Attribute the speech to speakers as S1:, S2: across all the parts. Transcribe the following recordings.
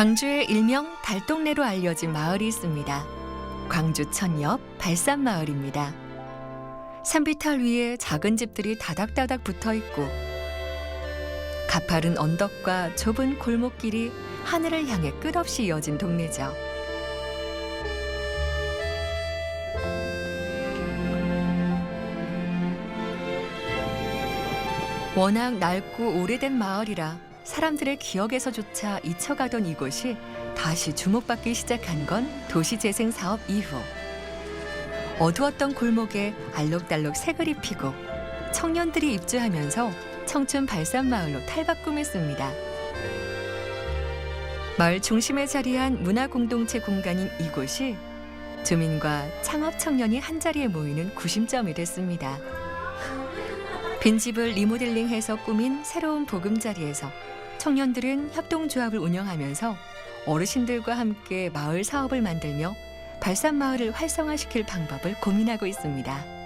S1: 광주의 일명 달동네로 알려진 마을이 있습니다. 광주 천 옆 발산마을입니다. 산비탈 위에 작은 집들이 다닥다닥 붙어 있고 가파른 언덕과 좁은 골목길이 하늘을 향해 끝없이 이어진 동네죠. 워낙 낡고 오래된 마을이라 사람들의 기억에서조차 잊혀가던 이곳이 다시 주목받기 시작한 건 도시재생 사업 이후. 어두웠던 골목에 알록달록 색을 입히고 청년들이 입주하면서 청춘 발산마을로 탈바꿈했습니다. 마을 중심에 자리한 문화공동체 공간인 이곳이 주민과 창업 청년이 한자리에 모이는 구심점이 됐습니다. 빈집을 리모델링해서 꾸민 새로운 보금자리에서 청년들은 협동조합을 운영하면서 어르신들과 함께 마을 사업을 만들며 발산마을을 활성화시킬 방법을 고민하고 있습니다.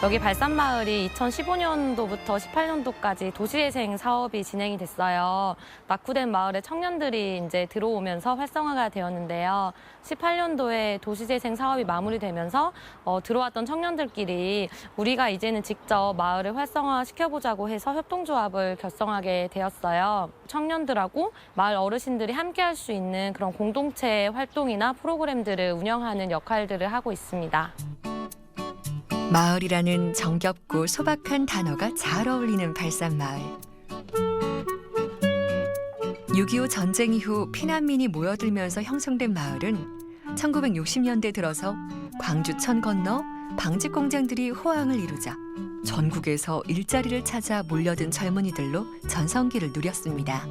S2: 여기 발산마을이 2015년도부터 18년도까지 도시재생 사업이 진행이 됐어요. 낙후된 마을에 청년들이 이제 들어오면서 활성화가 되었는데요. 18년도에 도시재생 사업이 마무리되면서 어, 들어왔던 청년들끼리 우리가 이제는 직접 마을을 활성화 시켜보자고 해서 협동조합을 결성하게 되었어요. 청년들하고 마을 어르신들이 함께 할 수 있는 그런 공동체 활동이나 프로그램들을 운영하는 역할들을 하고 있습니다.
S1: 마을이라는 정겹고 소박한 단어가 잘 어울리는 발산마을. 6.25 전쟁 이후 피난민이 모여들면서 형성된 마을은 1960년대 들어서 광주천 건너 방직 공장들이 호황을 이루자 전국에서 일자리를 찾아 몰려든 젊은이들로 전성기를 누렸습니다.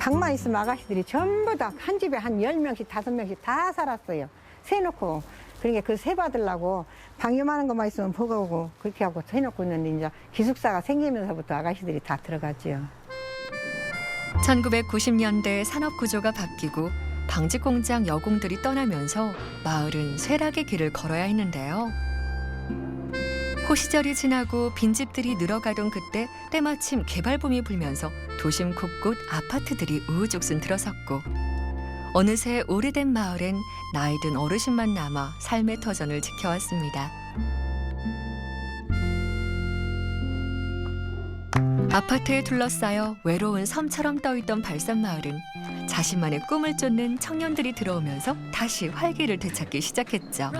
S3: 방만 있으면 아가씨들이 전부 다 한 집에 한 열명씩 다섯 명씩다 살았어요. 세놓고. 그러니까 그세 받으려고 방요만한 것만 있으면 버거우고 그렇게 하고 세놓고 있는데 이제 기숙사가 생기면서부터 아가씨들이 다 들어갔지요.
S1: 1990년대 산업 구조가 바뀌고 방직 공장 여공들이 떠나면서 마을은 쇠락의 길을 걸어야 했는데요. 호시절이 지나고 빈집들이 늘어가던 그때 때마침 개발붐이 불면서 도심 곳곳 아파트들이 우후죽순 들어섰고 어느새 오래된 마을엔 나이 든 어르신만 남아 삶의 터전을 지켜왔습니다. 아파트에 둘러싸여 외로운 섬처럼 떠있던 발산마을은 자신만의 꿈을 쫓는 청년들이 들어오면서 다시 활기를 되찾기 시작했죠.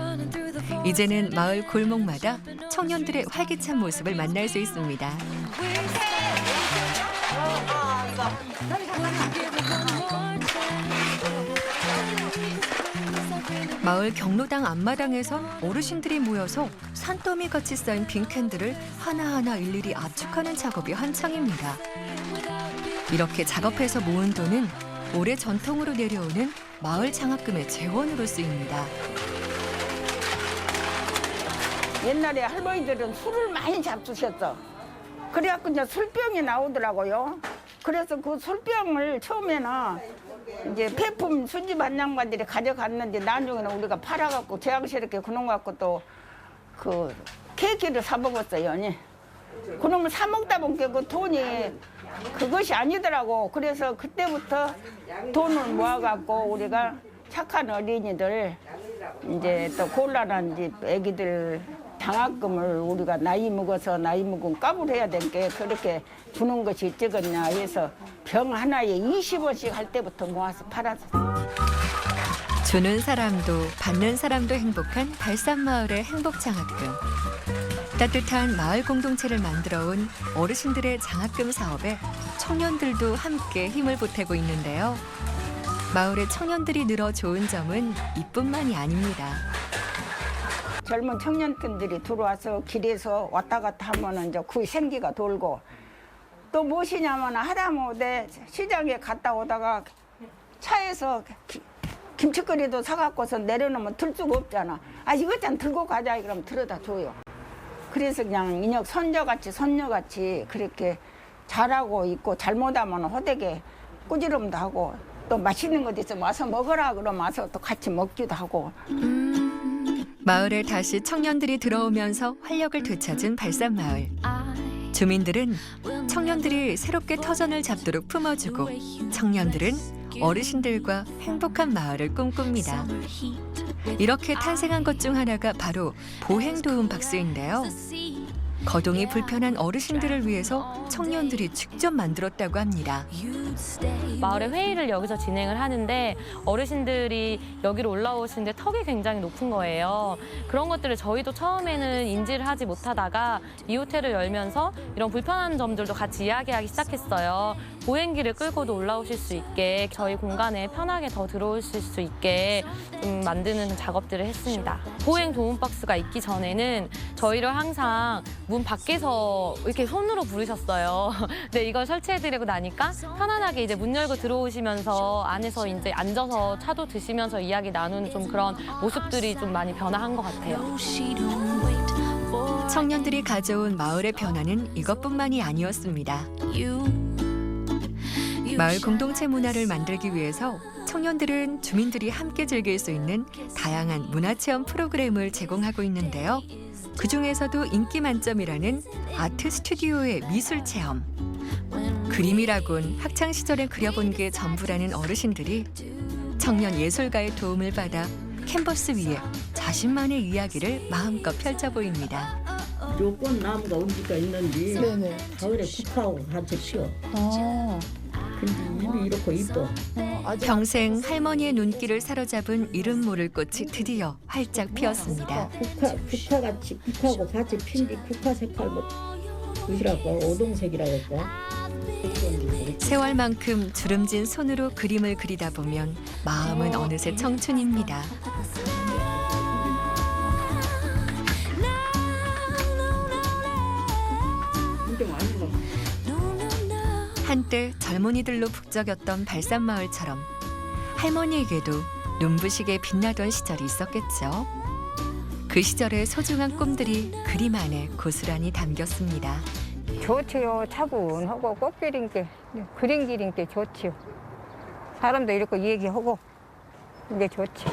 S1: 이제는 마을 골목마다 청년들의 활기찬 모습을 만날 수 있습니다. 마을 경로당 앞마당에선 어르신들이 모여서 산더미 같이 쌓인 빈캔들을 하나하나 일일이 압축하는 작업이 한창입니다. 이렇게 작업해서 모은 돈은 오래 전통으로 내려오는 마을 장학금의 재원으로 쓰입니다.
S4: 옛날에 할머니들은 술을 많이 잡수셨어. 그래갖고 이제 술병이 나오더라고요. 그래서 그 술병을 처음에는 이제 폐품 수집 안양반들이 가져갔는데 나중에는 우리가 팔아갖고 제왕스럽게 그놈 갖고 또 그 케이크를 사 먹었어요. 예. 그놈을 사 먹다 보니까 그 돈이 그것이 아니더라고. 그래서 그때부터 돈을 모아갖고 우리가 착한 어린이들 이제 또 곤란한 집 애기들 장학금을 우리가 나이 먹어서 나이 먹은 값을 해야 되니까 그렇게 주는 것이 어쩌겠냐 해서 병 하나에 20원씩 할 때부터 모아서 팔았어.
S1: 주는 사람도 받는 사람도 행복한 발산마을의 행복 장학금. 따뜻한 마을 공동체를 만들어 온 어르신들의 장학금 사업에 청년들도 함께 힘을 보태고 있는데요. 마을의 청년들이 늘어 좋은 점은 이뿐만이 아닙니다.
S4: 젊은 청년들이 들어와서 길에서 왔다 갔다 하면은 이제 그 생기가 돌고 또 무엇이냐면 하다못해 시장에 갔다 오다가 차에서 기- 김치거리도 사갖고서 내려놓으면 들 수가 없잖아. 아 이것좀 들고 가자 그러면 들어다 줘요. 그래서 그냥 인혁 손녀같이 손녀같이 그렇게 잘하고 있고 잘못하면 호되게 꾸지름도 하고 또 맛있는 것 있으면 와서 먹어라 그러면 와서 또 같이 먹기도 하고
S1: 마을에 다시 청년들이 들어오면서 활력을 되찾은 발산마을. 주민들은 청년들이 새롭게 터전을 잡도록 품어주고 청년들은 어르신들과 행복한 마을을 꿈꿉니다. 이렇게 탄생한 것 중 하나가 바로 보행도움 박스인데요. 거동이 불편한 어르신들을 위해서 청년들이 직접 만들었다고 합니다.
S2: 마을의 회의를 여기서 진행을 하는데 어르신들이 여기로 올라오시는데 턱이 굉장히 높은 거예요. 그런 것들을 저희도 처음에는 인지를 하지 못하다가 이 호텔을 열면서 이런 불편한 점들도 같이 이야기하기 시작했어요. 보행기를 끌고도 올라오실 수 있게 저희 공간에 편하게 더 들어오실 수 있게 좀 만드는 작업들을 했습니다. 보행 도움 박스가 있기 전에는 저희를 항상 문 밖에서 이렇게 손으로 부르셨어요. 근데 이걸 설치해드리고 나니까 편 안하게 이제 문 열고 들어오시면서 안에서 이제 앉아서 차도 드시면서 이야기 나누는 좀 그런 모습들이 좀 많이 변화한 것 같아요.
S1: 청년들이 가져온 마을의 변화는 이것뿐만이 아니었습니다. 마을 공동체 문화를 만들기 위해서 청년들은 주민들이 함께 즐길 수 있는 다양한 문화체험 프로그램을 제공하고 있는데요. 그 중에서도 인기 만점이라는 아트 스튜디오의 미술 체험. 그림이라곤 학창 시절에 그려본 게 전부라는 어르신들이 청년 예술가의 도움을 받아 캔버스 위에 자신만의 이야기를 마음껏 펼쳐 보입니다.
S5: 요건 나무가 우리가 있는지
S6: 네네.
S5: 가을에 국화하고 같이 피어.
S6: 아,
S5: 근데 입이 이렇게 이뻐.
S6: 어, 아직
S1: 평생 할머니의 눈길을 사로잡은 이름 모를 꽃이 드디어 활짝 피었습니다.
S5: 국화 국화같이 국화하고 같이 핀뒤 국화 색깔 뭐 무시라고 오동색이라고 할까?
S1: 세월만큼 주름진 손으로 그림을 그리다 보면 마음은 어느새 청춘입니다. 한때 젊은이들로 북적였던 발산마을처럼 할머니에게도 눈부시게 빛나던 시절이 있었겠죠. 그 시절의 소중한 꿈들이 그림 안에 고스란히 담겼습니다.
S3: 좋지요. 차분하고 꽃길인 게 그림 길인 게 좋지요. 사람도 이렇게 얘기하고 이게 좋지.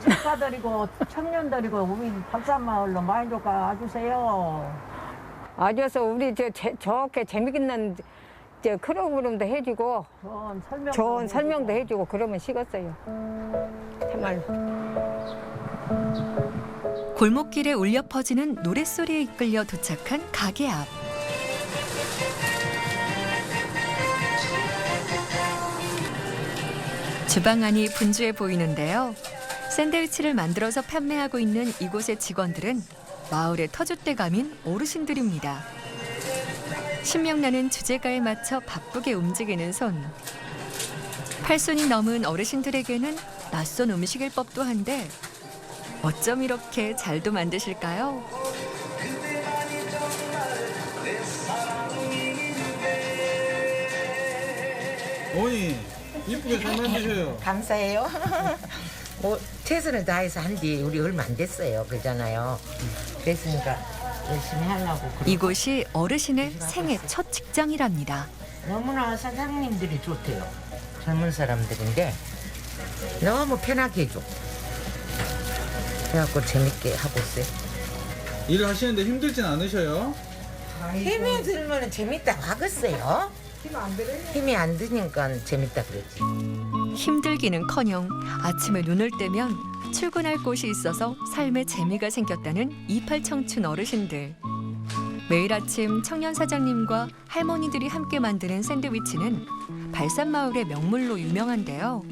S5: 작가들이고 청년들이고 우리 박산마을로 많이 좀 가주세요.
S3: 아주서 우리 저 제- 좋게 재밌는 저 프로그램도 해주고
S5: 좋은 설명.
S3: 좋은 설명도 해주고 그러면 식었어요. 참말로.
S1: 골목길에 울려 퍼지는 노랫소리에 이끌려 도착한 가게 앞. 주방 안이 분주해 보이는데요. 샌드위치를 만들어서 판매하고 있는 이곳의 직원들은 마을의 터줏대감인 어르신들입니다. 신명나는 주제가에 맞춰 바쁘게 움직이는 손. 팔순이 넘은 어르신들에게는 낯선 음식일 법도 한데 어쩜 이렇게 잘도 만드실까요?
S7: 어머니 이쁘게 잘 만드셔요.
S8: 감사해요. 뭐 최선을 다해서 한지 우리 얼마 안 됐어요. 그러잖아요. 그랬으니까 열심히 하려고. 그러고.
S1: 이곳이 어르신의 생애 첫 직장이랍니다.
S8: 너무나 사장님들이 좋대요. 젊은 사람들인데 너무 편하게 해줘. 그래갖고 재밌게 하고 있어요.
S7: 일을 하시는데 힘들진 않으셔요?
S8: 힘이 들면 재밌다 하겠어요. 힘이 안 드니까 재밌다 그러지.
S1: 힘들기는커녕 아침에 눈을 떼면 출근할 곳이 있어서 삶에 재미가 생겼다는 이팔 청춘 어르신들. 매일 아침 청년 사장님과 할머니들이 함께 만드는 샌드위치는 발산마을의 명물로 유명한데요.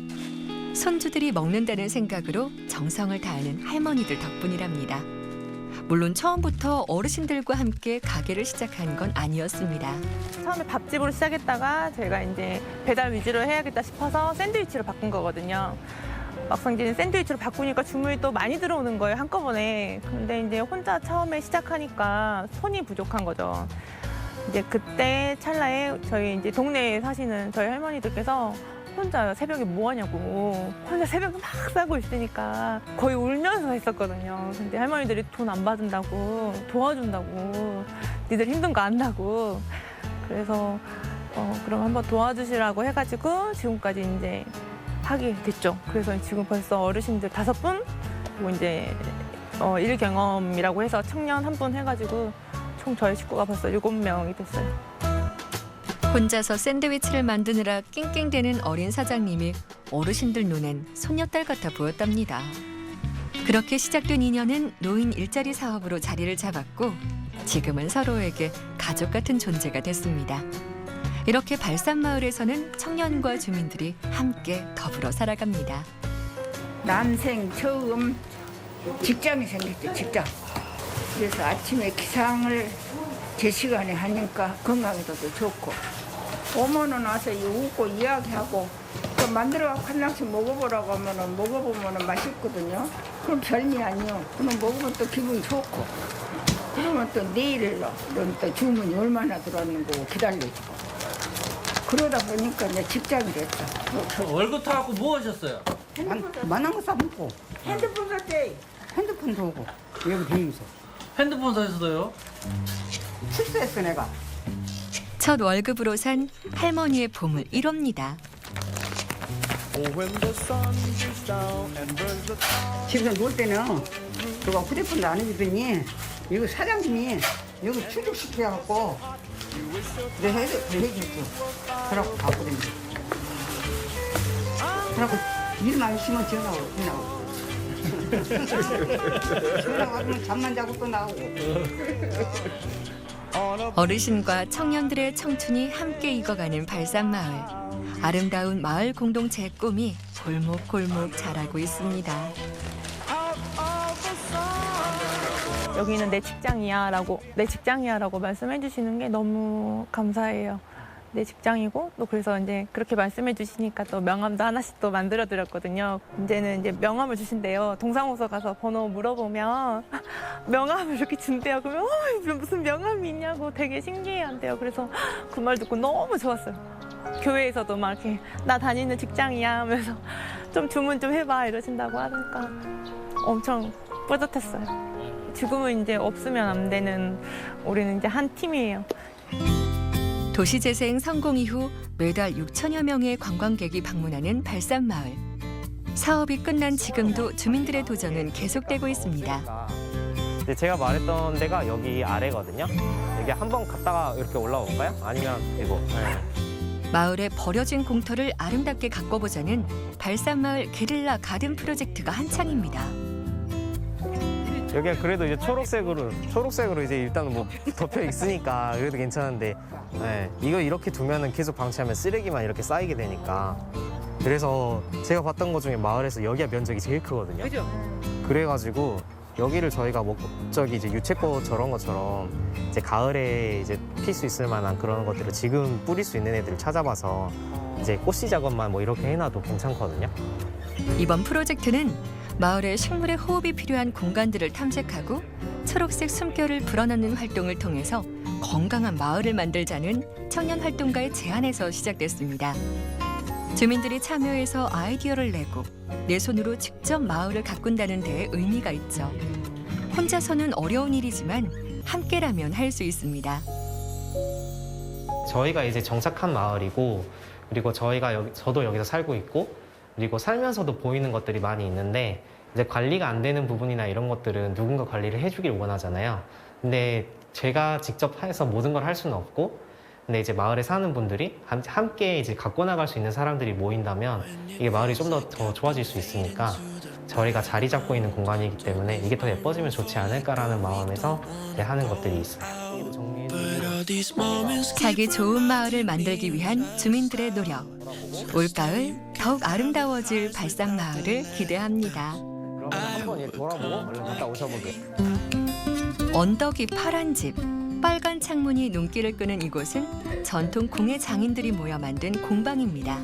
S1: 손주들이 먹는다는 생각으로 정성을 다하는 할머니들 덕분이랍니다. 물론 처음부터 어르신들과 함께 가게를 시작한 건 아니었습니다.
S6: 처음에 밥집으로 시작했다가 제가 이제 배달 위주로 해야겠다 싶어서 샌드위치로 바꾼 거거든요. 막상 이제 샌드위치로 바꾸니까 주문이 또 많이 들어오는 거예요, 한꺼번에. 근데 이제 혼자 처음에 시작하니까 손이 부족한 거죠. 이제 그때 찰나에 저희 이제 동네에 사시는 저희 할머니들께서 혼자 새벽에 뭐 하냐고 혼자 새벽에 막 싸고 있으니까 거의 울면서 했었거든요. 근데 할머니들이 돈 안 받은다고 도와준다고 니들 힘든 거 안다고 그래서 어, 그럼 한번 도와주시라고 해가지고 지금까지 이제 하게 됐죠. 그래서 지금 벌써 어르신들 다섯 분 그리고 이제 어, 일 경험이라고 해서 청년 한 분 해가지고 총 저희 식구가 벌써 7명이 됐어요.
S1: 혼자서 샌드위치를 만드느라 낑낑대는 어린 사장님이 어르신들 눈엔 손녀딸 같아 보였답니다. 그렇게 시작된 인연은 노인 일자리 사업으로 자리를 잡았고 지금은 서로에게 가족 같은 존재가 됐습니다. 이렇게 발산마을에서는 청년과 주민들이 함께 더불어 살아갑니다.
S4: 난생 처음 직장이 생겼죠, 직장. 그래서 아침에 기상을 제 시간에 하니까 건강에도 더 좋고. 오면은 와서 이 웃고 이야기하고 또 만들어갖고 한 장씩 먹어보라고 하면은 먹어보면은 맛있거든요. 그럼 별미 아니요. 그럼 먹으면 또 기분이 좋고. 그러면 또 내일로 그럼 또 주문이 얼마나 들어왔는 거 기다려주고. 그러다 보니까 이제 직장이 됐다.
S7: 월급 타갖고 뭐 하셨어요?
S9: 만한 거 사먹고
S4: 핸드폰 샀지?
S9: 핸드폰도 오고 여기 다니면서
S7: 핸드폰 사셨어요?
S9: 출세했어 내가
S1: 첫 월급으로 산 할머니의 봄을 이룹니다.
S9: 집에서 놀 때는 누가 휴대폰도 안 해주더니 이거 사장님이 여기 출국시켜 갖고 그래 해, 그래 해줬어 그래갖고 바쁘더니. 그래갖고 일만 있으면 전화 오고 또 나오고. 전화 와면 잠만 자고 또 나오고
S1: 어르신과 청년들의 청춘이 함께 익어가는 발산마을. 아름다운 마을 공동체의 꿈이 골목골목 자라고 있습니다.
S6: 여기는 내 직장이야라고 내 직장이야라고 말씀해 주시는 게 너무 감사해요. 내 직장이고 또 그래서 이제 그렇게 말씀해 주시니까 또 명함도 하나씩 또 만들어 드렸거든요. 이제는 이제 명함을 주신대요. 동사무소 가서 번호 물어보면 명함을 이렇게 준대요. 그러면 어, 무슨 명함이 있냐고 되게 신기해한대요. 그래서 그 말 듣고 너무 좋았어요. 교회에서도 막 이렇게 나 다니는 직장이야 하면서 좀 주문 좀 해봐 이러신다고 하니까 엄청 뿌듯했어요. 지금은 이제 없으면 안 되는 우리는 이제 한 팀이에요.
S1: 도시재생 성공 이후 매달 6천여 명의 관광객이 방문하는 발산마을. 사업이 끝난 지금도 주민들의 도전은 계속되고 있습니다.
S10: 근데 제가 말했던 데가 여기 아래거든요. 여기 한번 갔다가 이렇게 올라올까요? 아니면 이거. 네.
S1: 마을의 버려진 공터를 아름답게 가꿔보자는 발산마을 게릴라 가든 프로젝트가 한창입니다.
S10: 여기가 그래도 이제 초록색으로 초록색으로 이제 일단 뭐 덮여 있으니까 그래도 괜찮은데 네. 이거 이렇게 두면은 계속 방치하면 쓰레기만 이렇게 쌓이게 되니까 그래서 제가 봤던 것 중에 마을에서 여기가 면적이 제일 크거든요. 그래가지고 여기를 저희가 뭐 저기 이제 유채꽃 저런 것처럼 이제 가을에 이제 필 수 있을 만한 그런 것들을 지금 뿌릴 수 있는 애들을 찾아봐서 이제 꽃씨 작업만 뭐 이렇게 해놔도 괜찮거든요.
S1: 이번 프로젝트는 마을의 식물의 호흡이 필요한 공간들을 탐색하고 초록색 숨결을 불어넣는 활동을 통해서 건강한 마을을 만들자는 청년 활동가의 제안에서 시작됐습니다. 주민들이 참여해서 아이디어를 내고 내 손으로 직접 마을을 가꾼다는 데에 의미가 있죠. 혼자서는 어려운 일이지만 함께라면 할 수 있습니다.
S10: 저희가 이제 정착한 마을이고 그리고 저희가 여기, 저도 여기서 살고 있고 그리고 살면서도 보이는 것들이 많이 있는데 이제 관리가 안 되는 부분이나 이런 것들은 누군가 관리를 해주길 원하잖아요. 근데 제가 직접 해서 모든 걸 할 수는 없고 근데 이제 마을에 사는 분들이 함- 함께 이제 갖고 나갈 수 있는 사람들이 모인다면 이게 마을이 좀 더 더 좋아질 수 있으니까 저희가 자리 잡고 있는 공간이기 때문에 이게 더 예뻐지면 좋지 않을까라는 마음에서 하는 것들이 있어요.
S1: 자기 좋은 마을을 만들기 위한 주민들의 노력. 올가을 더욱 아름다워질 발상 마을을 기대합니다.
S10: 그러면 한번 예, 돌아보고 얼른 갔다 오셔보게.
S1: 언덕이 파란 집, 빨간 창문이 눈길을 끄는 이곳은 전통 공예 장인들이 모여 만든 공방입니다.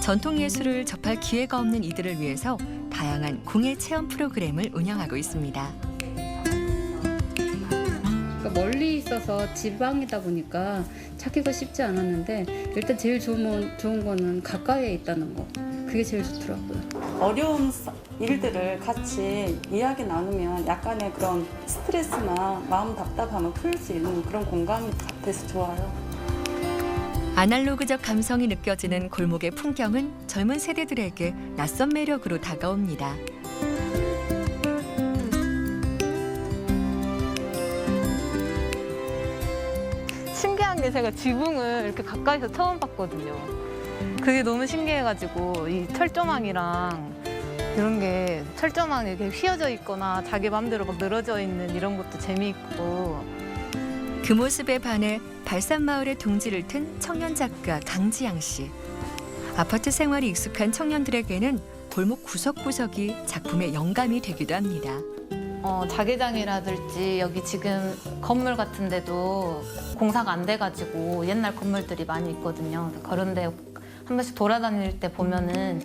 S1: 전통 예술을 접할 기회가 없는 이들을 위해서 다양한 공예 체험 프로그램을 운영하고 있습니다.
S11: 그러니까 멀리 있어서 지방이다 보니까 찾기가 쉽지 않았는데 일단 제일 좋은, 좋은 거는 가까이에 있다는 거 그게 제일 좋더라고요.
S12: 어려운 사- 일들을 같이 이야기 나누면 약간의 그런 스트레스나 마음 답답함을 풀 수 있는 그런 공간 같아서 좋아요.
S1: 아날로그적 감성이 느껴지는 골목의 풍경은 젊은 세대들에게 낯선 매력으로 다가옵니다.
S6: 게 제가 지붕을 이렇게 가까이서 처음 봤거든요. 그게 너무 신기해가지고 이 철조망이랑 이런 게 철조망이 이렇게 휘어져 있거나 자기 마음대로 막 늘어져 있는 이런 것도 재미있고
S1: 그 모습에 반해 발산마을의 둥지를 튼 청년 작가 강지양 씨. 아파트 생활이 익숙한 청년들에게는 골목 구석구석이 작품의 영감이 되기도 합니다.
S2: 어, 자개장이라든지 여기 지금 건물 같은 데도 공사가 안 돼가지고 옛날 건물들이 많이 있거든요. 그런데 한 번씩 돌아다닐 때 보면은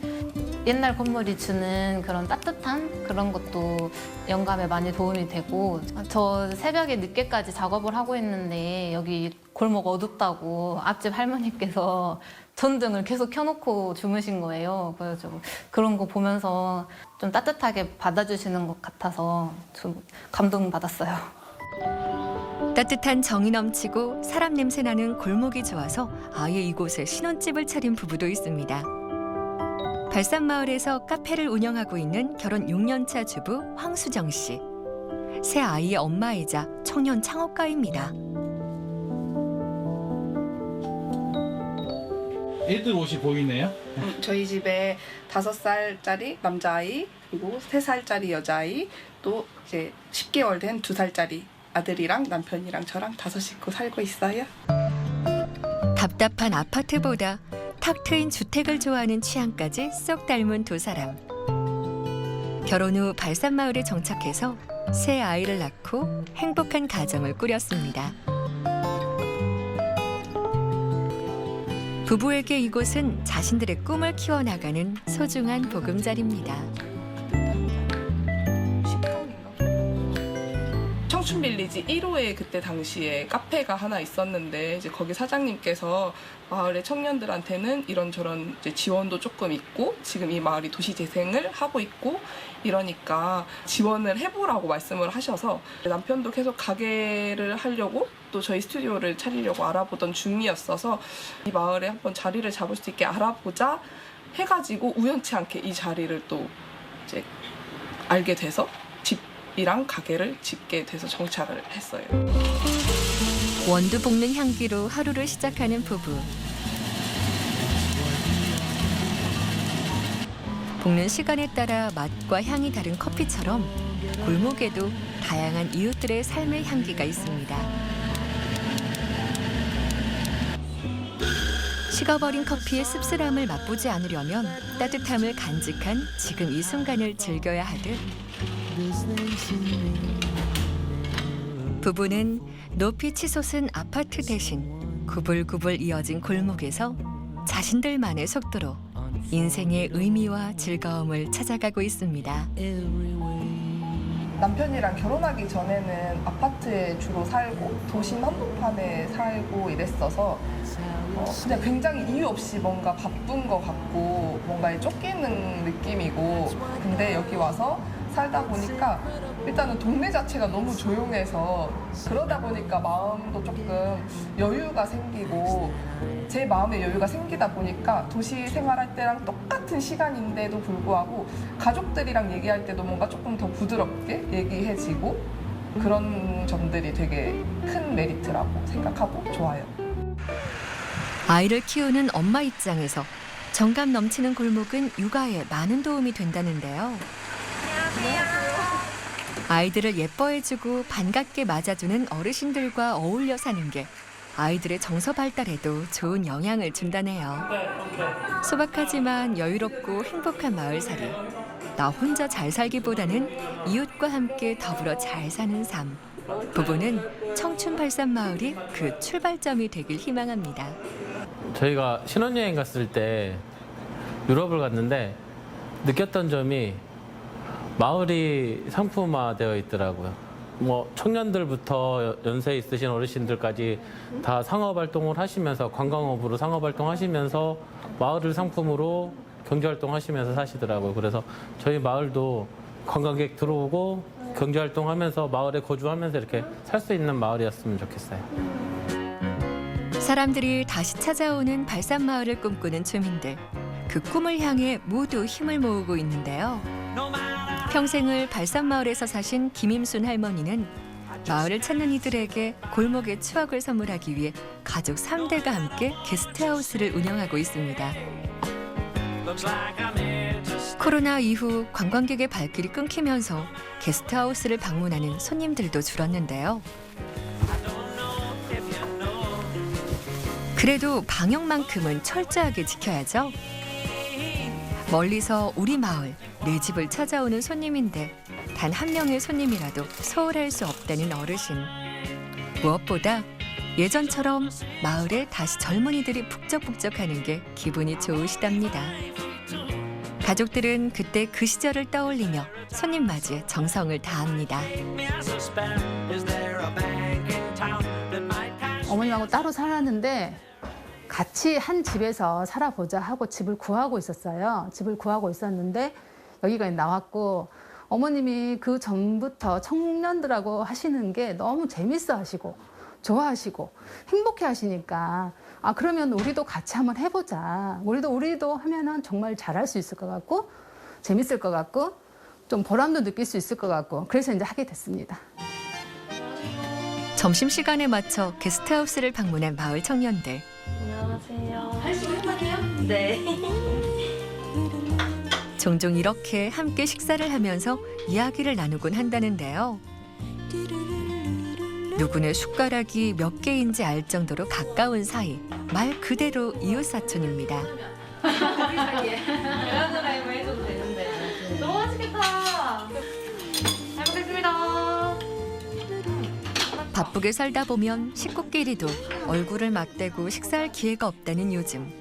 S2: 옛날 건물이 주는 그런 따뜻한 그런 것도 영감에 많이 도움이 되고 저 새벽에 늦게까지 작업을 하고 있는데 여기 골목 어둡다고 앞집 할머니께서 전등을 계속 켜놓고 주무신 거예요. 그래서 그런 거 보면서 좀 따뜻하게 받아주시는 것 같아서 좀 감동받았어요.
S1: 따뜻한 정이 넘치고 사람 냄새 나는 골목이 좋아서 아예 이곳에 신혼집을 차린 부부도 있습니다. 발산마을에서 카페를 운영하고 있는 결혼 6년차 주부 황수정 씨. 새 아이의 엄마이자 청년 창업가입니다.
S7: 애들 옷이 보이네요.
S13: 저희 집에 다섯 살짜리 남자아이 그리고 세 살짜리 여자아이 또 이제 10개월 된 두 살짜리 아들이랑 남편이랑 저랑 다섯 식구 살고 있어요.
S1: 답답한 아파트보다 탁 트인 주택을 좋아하는 취향까지 쏙 닮은 두 사람. 결혼 후 발산마을에 정착해서 새 아이를 낳고 행복한 가정을 꾸렸습니다. 부부에게 이곳은 자신들의 꿈을 키워나가는 소중한 보금자리입니다.
S13: 빌리지 1호에 그때 당시에 카페가 하나 있었는데 이제 거기 사장님께서 마을의 청년들한테는 이런저런 지원도 조금 있고 지금 이 마을이 도시 재생을 하고 있고 이러니까 지원을 해보라고 말씀을 하셔서 남편도 계속 가게를 하려고 또 저희 스튜디오를 차리려고 알아보던 중이었어서 이 마을에 한번 자리를 잡을 수 있게 알아보자 해가지고 우연치 않게 이 자리를 또 이제 알게 돼서 집 이랑 가게를 짓게 돼서 정착을 했어요.
S1: 원두 볶는 향기로 하루를 시작하는 부부. 볶는 시간에 따라 맛과 향이 다른 커피처럼 골목에도 다양한 이웃들의 삶의 향기가 있습니다. 식어버린 커피의 씁쓸함을 맛보지 않으려면 따뜻함을 간직한 지금 이 순간을 즐겨야 하듯 부부는 높이 치솟은 아파트 대신 구불구불 이어진 골목에서 자신들만의 속도로 인생의 의미와 즐거움을 찾아가고 있습니다.
S13: 남편이랑 결혼하기 전에는 아파트에 주로 살고 도심 한복판에 살고 이랬어서 어, 그냥 굉장히 이유 없이 뭔가 바쁜 것 같고 뭔가에 쫓기는 느낌이고 근데 여기 와서 살다 보니까 일단은 동네 자체가 너무 조용해서 그러다 보니까 마음도 조금 여유가 생기고 제 마음에 여유가 생기다 보니까 도시 생활할 때랑 똑같은 시간인데도 불구하고 가족들이랑 얘기할 때도 뭔가 조금 더 부드럽게 얘기해지고 그런 점들이 되게 큰 메리트라고 생각하고 좋아요.
S1: 아이를 키우는 엄마 입장에서 정감 넘치는 골목은 육아에 많은 도움이 된다는데요. 아이들을 예뻐해주고 반갑게 맞아주는 어르신들과 어울려 사는 게 아이들의 정서 발달에도 좋은 영향을 준다네요. 소박하지만 여유롭고 행복한 마을살이. 나 혼자 잘 살기보다는 이웃과 함께 더불어 잘 사는 삶. 부부는 청춘 발산 마을이 그 출발점이 되길 희망합니다.
S14: 저희가 신혼여행 갔을 때 유럽을 갔는데 느꼈던 점이 마을이 상품화되어 있더라고요. 뭐 청년들부터 연세 있으신 어르신들까지 다 상업 활동을 하시면서 관광업으로 상업 활동 하시면서 마을을 상품으로 경제 활동 하시면서 사시더라고요. 그래서 저희 마을도 관광객 들어오고 경제 활동 하면서 마을에 거주하면서 이렇게 살 수 있는 마을이었으면 좋겠어요.
S1: 사람들이 다시 찾아오는 발산 마을을 꿈꾸는 주민들. 그 꿈을 향해 모두 힘을 모으고 있는데요. 평생을 발산 마을에서 사신 김임순 할머니는 마을을 찾는 이들에게 골목의 추억을 선물하기 위해 가족 3대가 함께 게스트하우스를 운영하고 있습니다. 코로나 이후 관광객의 발길이 끊기면서 게스트하우스를 방문하는 손님들도 줄었는데요. 그래도 방역만큼은 철저하게 지켜야죠. 멀리서 우리 마을, 내 집을 찾아오는 손님인데 단 한 명의 손님이라도 소홀할 수 없다는 어르신. 무엇보다 예전처럼 마을에 다시 젊은이들이 북적북적하는 게 기분이 좋으시답니다. 가족들은 그때 그 시절을 떠올리며 손님 맞이에 정성을 다합니다.
S15: 어머님하고 따로 살았는데 같이 한 집에서 살아보자 하고 집을 구하고 있었어요. 집을 구하고 있었는데 여기가 나왔고 어머님이 그 전부터 청년들하고 하시는 게 너무 재밌어 하시고 좋아하시고 행복해 하시니까 아 그러면 우리도 같이 한번 해보자. 우리도 우리도 하면은 정말 잘할 수 있을 것 같고 재밌을 것 같고 좀 보람도 느낄 수 있을 것 같고 그래서 이제 하게 됐습니다.
S1: 점심시간에 맞춰 게스트하우스를 방문한 마을 청년들.
S2: 안녕하세요. 할수 오랜만이에요? 네.
S1: 종종 이렇게 함께 식사를 하면서 이야기를 나누곤 한다는데요. 누구네 숟가락이 몇 개인지 알 정도로 가까운 사이, 말 그대로
S2: 이웃사촌입니다.
S1: 바쁘게 살다 보면 식구끼리도 얼굴을 맞대고 식사할 기회가 없다는 요즘.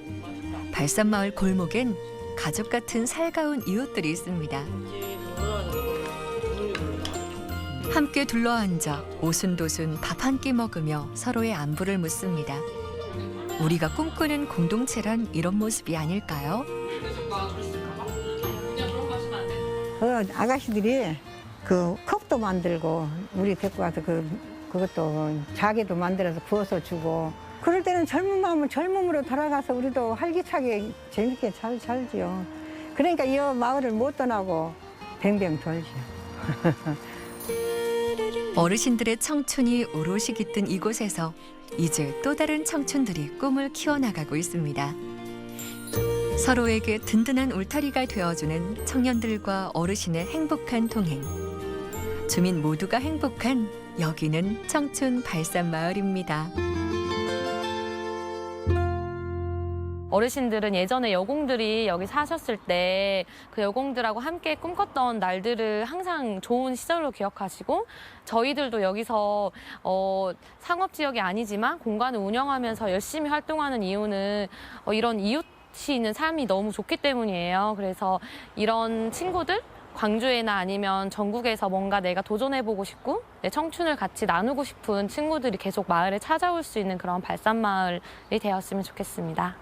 S1: 발산마을 골목엔 가족 같은 살가운 이웃들이 있습니다. 함께 둘러앉아 오순도순 밥 한 끼 먹으며 서로의 안부를 묻습니다. 우리가 꿈꾸는 공동체란 이런 모습이 아닐까요?
S3: 그 아가씨들이 그 컵도 만들고 우리 데리고 와서 그 그것도 자개도 만들어서 구워서 주고 그럴 때는 젊은 마음은 젊음으로 돌아가서 우리도 활기차게 재밌게 잘 살지요. 그러니까 이 마을을 못 떠나고 뱅뱅 돌지요.
S1: 어르신들의 청춘이 오롯이 깃든 이곳에서 이제 또 다른 청춘들이 꿈을 키워나가고 있습니다. 서로에게 든든한 울타리가 되어주는 청년들과 어르신의 행복한 동행. 주민 모두가 행복한 여기는 청춘 발산 마을입니다.
S2: 어르신들은 예전에 여공들이 여기 사셨을 때 그 여공들하고 함께 꿈꿨던 날들을 항상 좋은 시절로 기억하시고 저희들도 여기서 어, 상업 지역이 아니지만 공간을 운영하면서 열심히 활동하는 이유는 어, 이런 이웃 이 있는 삶이 너무 좋기 때문이에요. 그래서 이런 친구들 광주에나 아니면 전국에서 뭔가 내가 도전해보고 싶고 내 청춘을 같이 나누고 싶은 친구들이 계속 마을에 찾아올 수 있는 그런 발산 마을이 되었으면 좋겠습니다.